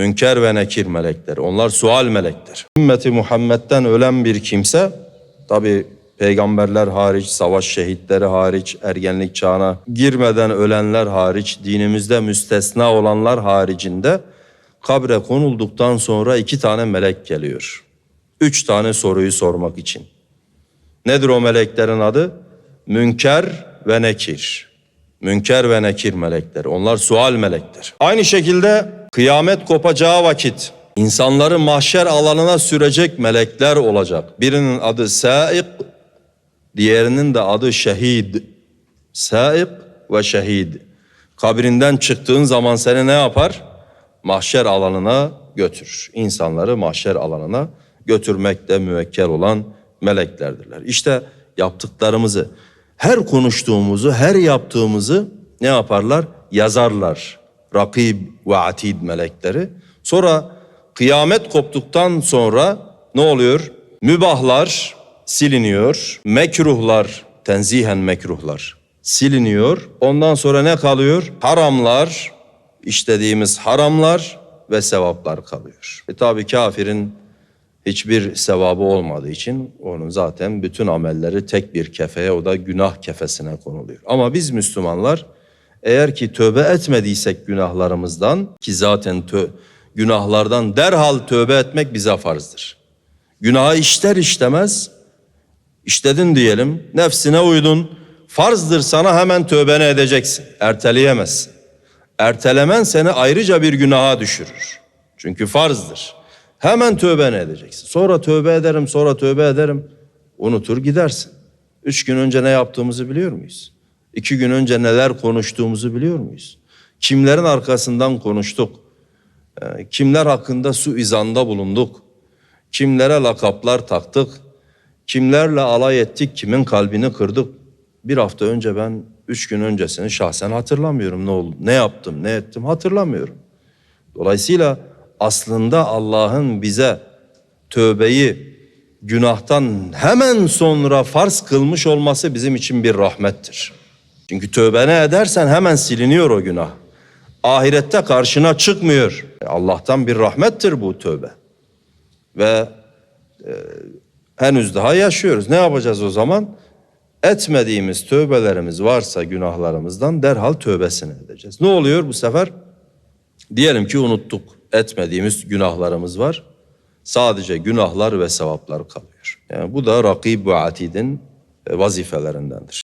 Münker ve nekir melekleri. Onlar sual melekler. Ümmeti Muhammed'den ölen bir kimse tabi peygamberler hariç, savaş şehitleri hariç, ergenlik çağına girmeden ölenler hariç, dinimizde müstesna olanlar haricinde kabre konulduktan sonra iki tane melek geliyor. Üç tane soruyu sormak için. Nedir o meleklerin adı? Münker ve Nekir. Münker ve Nekir melekleri. Onlar sual melekler. Aynı şekilde kıyamet kopacağı vakit insanları mahşer alanına sürecek melekler olacak. Birinin adı Saik, diğerinin de adı Şehid. Saik ve Şehid. Kabrinden çıktığın zaman seni ne yapar? Mahşer alanına götürür. İnsanları mahşer alanına götürmekle müvekkel olan meleklerdirler. İşte yaptıklarımızı, her konuştuğumuzu, her yaptığımızı ne yaparlar? Yazarlar. Rakib ve atid melekleri. Sonra kıyamet koptuktan sonra ne oluyor? Mübahlar siliniyor. Mekruhlar, tenzihen mekruhlar siliniyor. Ondan sonra ne kalıyor? Haramlar, işlediğimiz haramlar ve sevaplar kalıyor. E tabi kafirin hiçbir sevabı olmadığı için onun zaten bütün amelleri tek bir kefeye o da günah kefesine konuluyor. Ama biz Müslümanlar eğer ki tövbe etmediysek günahlarımızdan ki zaten tö günahlardan derhal tövbe etmek bize farzdır. Günahı işler işlemez işledin diyelim nefsine uydun farzdır sana hemen tövbeni edeceksin erteleyemezsin. Ertelemen seni ayrıca bir günaha düşürür. Çünkü farzdır. Hemen tövbeni edeceksin. Sonra tövbe ederim, sonra tövbe ederim. Unutur gidersin. Üç gün önce ne yaptığımızı biliyor muyuz? İki gün önce neler konuştuğumuzu biliyor muyuz? Kimlerin arkasından konuştuk? Ee, Kimler hakkında suizanda bulunduk? Kimlere lakaplar taktık? Kimlerle alay ettik? Kimin kalbini kırdık? Bir hafta önce ben, üç gün öncesini şahsen hatırlamıyorum ne oldu, ne yaptım, ne ettim hatırlamıyorum. Dolayısıyla aslında Allah'ın bize tövbeyi günahtan hemen sonra farz kılmış olması bizim için bir rahmettir. Çünkü tövbe ne edersen hemen siliniyor o günah. Ahirette karşına çıkmıyor. Allah'tan bir rahmettir bu tövbe. Ve e, henüz daha yaşıyoruz. Ne yapacağız o zaman? Etmediğimiz tövbelerimiz varsa günahlarımızdan derhal tövbesini edeceğiz. Ne oluyor bu sefer? Diyelim ki unuttuk. Etmediğimiz günahlarımız var. Sadece günahlar ve sevaplar kalıyor. Yani bu da rakib ve atidin e, vazifelerindendir.